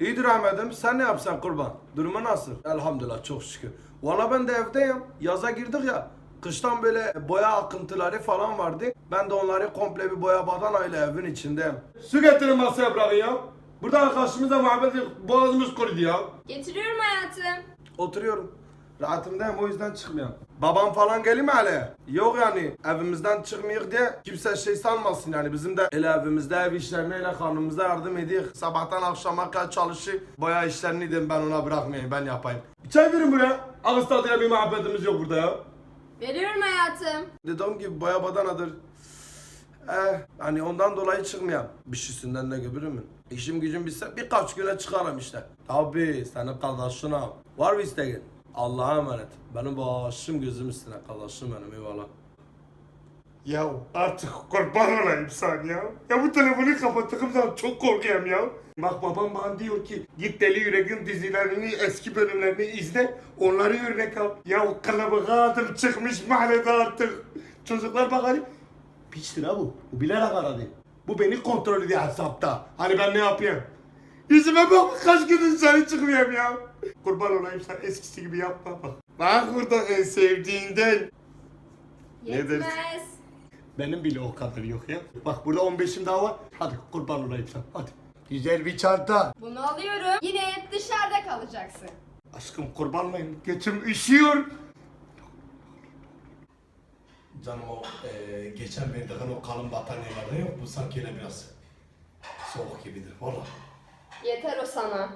İyidir Ahmet'im. Sen ne yapsan kurban? Durumu nasıl? Elhamdülillah çok şükür. Valla ben de evdeyim. Yaza girdik ya. Kıştan böyle boya akıntıları falan vardı. Ben de onları komple bir boya badanayla evin içindeyim. Su getirin masaya bırakın ya. Burada arkadaşımızla muhabbet boğazımız kurudu ya. Getiriyorum hayatım. Oturuyorum. Rahatımdayım o yüzden çıkmıyorum. Babam falan gelir mi hele? Yok yani evimizden çıkmıyor diye kimse şey sanmasın yani bizim de ele evimizde ev işlerine ele karnımıza yardım ediyor. Sabahtan akşama kadar çalışıyor. Boya işlerini dedim ben ona bırakmayayım ben yapayım. Çay verin buraya. Ağız tadıyla bir muhabbetimiz yok burada ya. Veriyorum hayatım. Dediğim gibi boya badanadır. Eh, hani ondan dolayı çıkmayayım. Bir şeysinden de göbürüm İşim gücüm bitse birkaç güne çıkarım işte. Tabii senin kardeşin ha. Var mı isteğin? Allah'a emanet. Benim başım gözüm üstüne kardeşim benim eyvallah. Ya artık kurban olayım sen ya. Ya bu telefonu kapattığım zaman çok korkuyorum ya. Bak babam bana diyor ki git Deli Yürek'in dizilerini eski bölümlerini izle onları örnek al. Ya o kılıbığa adım çıkmış mahallede artık. Çocuklar bak hani piçtir ha bu. Bu bilerek aradı. Bu beni kontrol ediyor hesapta. Hani ben ne yapayım? Yüzüme bak kaç gündür seni çıkmıyorum ya. Kurban olayım sen eskisi gibi yapma bak. Bak burada en sevdiğinden. Ne dersin? Yetmez. Benim bile o kadar yok ya. Bak burada 15'im daha var. Hadi kurban olayım sen. Hadi. Güzel bir çanta. Bunu alıyorum. Yine hep dışarıda kalacaksın. Aşkım kurban olayım. Götüm üşüyor. Canım o geçen verdiğin o kalın battaniyelerden yok bu sanki öyle biraz soğuk gibidir valla. Yeter o sana.